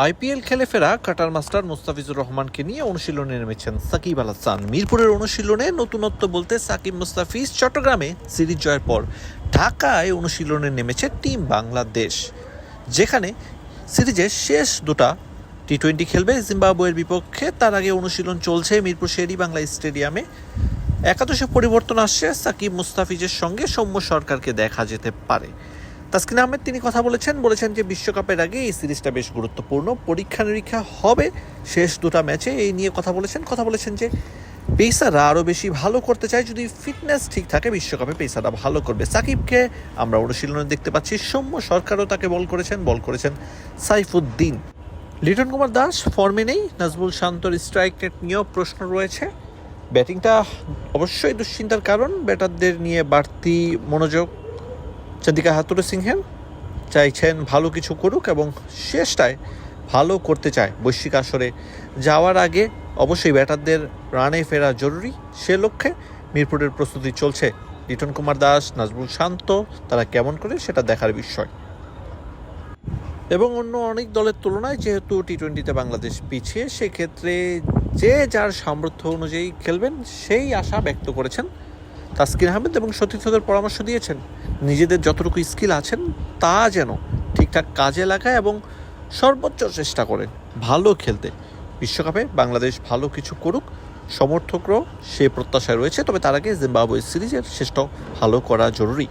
IPL খেলে ফেরা cutter master Mustafizur রহমানকে নিয়ে অনুশীলনে নেমেছেন সাকিব আল হাসান। মিরপুরের অনুশীলনে নতুনত্ব বলতে সাকিব মুস্তাফিজ চট্টগ্রামে সিরিজ জয়ের পর ঢাকায় অনুশীলনে নেমেছে টিম বাংলাদেশ, যেখানে সিরিজের শেষ দুটা টি টোয়েন্টি খেলবে জিম্বাবুয়ের বিপক্ষে। তার আগে অনুশীলন চলছে মিরপুর শেরি বাংলা স্টেডিয়ামে। একাদশে পরিবর্তন আসছে, সাকিব মুস্তাফিজের সঙ্গে সৌম্য সরকারকে দেখা যেতে পারে। তাসকিন আহমেদ, তিনি কথা বলেছেন বলেছেন যে বিশ্বকাপের আগে এই সিরিজটা বেশ গুরুত্বপূর্ণ পরীক্ষা নিরীক্ষা হবে, শেষ দুটা ম্যাচে এই নিয়ে কথা বলেছেন কথা বলেছেন যে পেসাররা আরও বেশি ভালো করতে চায় যদি ফিটনেস ঠিক থাকে, বিশ্বকাপে পেসাররা ভালো করবে। সাকিবকে আমরা অনুশীলনে দেখতে পাচ্ছি, সৌম্য সরকারও তাকে বল করেছেন বল করেছেন সাইফুদ্দিন। লিটন কুমার দাস, ফর্মে নেই, নাজমুল শান্তর স্ট্রাইক রেট নিয়েও প্রশ্ন রয়েছে। ব্যাটিংটা অবশ্যই দুশ্চিন্তার কারণ, ব্যাটারদের নিয়ে বাড়তি মনোযোগ চাদিকা হাতুরু সিংহের চাইছেন ভালো কিছু করুক এবং শেষটায় ভালো করতে চায়। বৈশ্বিক আসরে যাওয়ার আগে অবশ্যই ব্যাটারদের রানে ফেরা জরুরি। সে লক্ষ্যে মিরপুরের প্রস্তুতি চলছে। লিটন কুমার দাস, নাজমুল শান্ত, তারা কেমন করে সেটা দেখার বিষয়। এবং অন্য অনেক দলের তুলনায় যেহেতু টি টোয়েন্টিতে বাংলাদেশ পিছিয়ে, সেক্ষেত্রে যে যার সামর্থ্য অনুযায়ী খেলবেন, সেই আশা ব্যক্ত করেছেন তাসকিন আহমেদ এবং সতীর্থদের পরামর্শ দিয়েছেন। নিজেদের যতটুকু স্কিল আছেন, তা যেন ঠিকঠাক কাজে লাগায় এবং সর্বোচ্চ চেষ্টা করেন ভালো খেলতে। বিশ্বকাপে বাংলাদেশ ভালো কিছু করুক, সমর্থকরাও সে প্রত্যাশায় রয়েছে, তবে তার আগে জিম্বাবুয়ে সিরিজের শ্রেষ্ঠ ভালো করা জরুরি।